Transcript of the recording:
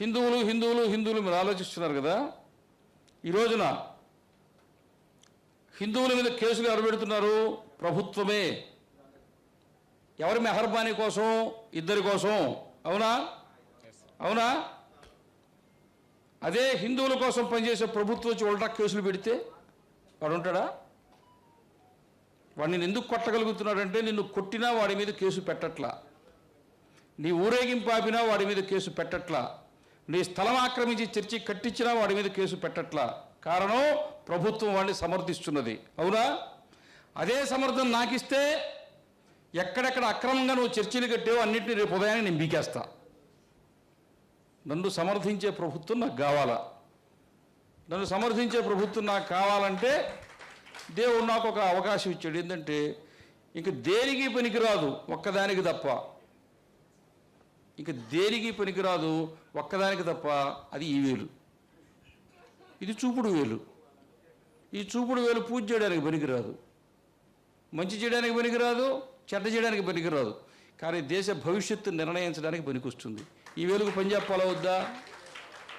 హిందువులు హిందువులు హిందువులు మీరు ఆలోచిస్తున్నారు కదా? ఈ రోజున హిందువుల మీద కేసులు అరబెడుతున్నారు ప్రభుత్వమే. ఎవరి మెహర్బానీ కోసం? ఇద్దరి కోసం. అవునా? అవునా? అదే హిందువుల కోసం పనిచేసే ప్రభుత్వం వచ్చి ఉల్టా కేసులు పెడితే వాడు ఉంటాడా? వాడిని ఎందుకు కొట్టగలుగుతున్నాడంటే నిన్ను కొట్టినా వాడి మీద కేసు పెట్టట్లా. నీ ఊరేగింపు ఆపినా వాడి మీద కేసు పెట్టట్లా. నీ స్థలం ఆక్రమించి చర్చి కట్టించినా వాడి మీద కేసు పెట్టట్లా. కారణం ప్రభుత్వం వాడిని సమర్థిస్తున్నది. అవునా? అదే సమర్థం నాకిస్తే ఎక్కడెక్కడ అక్రమంగా నువ్వు చర్చిలు కట్టావో అన్నింటినీ రేపు ఉదయాన్ని నేను బీకేస్తా. నన్ను సమర్థించే ప్రభుత్వం నాకు కావాలా? నన్ను సమర్థించే ప్రభుత్వం నాకు కావాలంటే దేవుడు నాకు ఒక అవకాశం ఇచ్చాడు. ఏంటంటే ఇంక దేనికి పనికిరాదు? ఒక్కదానికి తప్ప. ఇంకా దేనికి పనికిరాదు? ఒక్కదానికి తప్ప అది ఈ వేలు. ఇది చూపుడు వేలు. ఈ చూపుడు వేలు పూజ చేయడానికి పనికిరాదు. మంచి చేయడానికి పనికిరాదు చెడ్డ చేయడానికి పనికిరాదు. కానీ దేశ భవిష్యత్తు నిర్ణయించడానికి పనికొస్తుంది. ఈ వేలుకు పని చెప్పాలా వద్దా?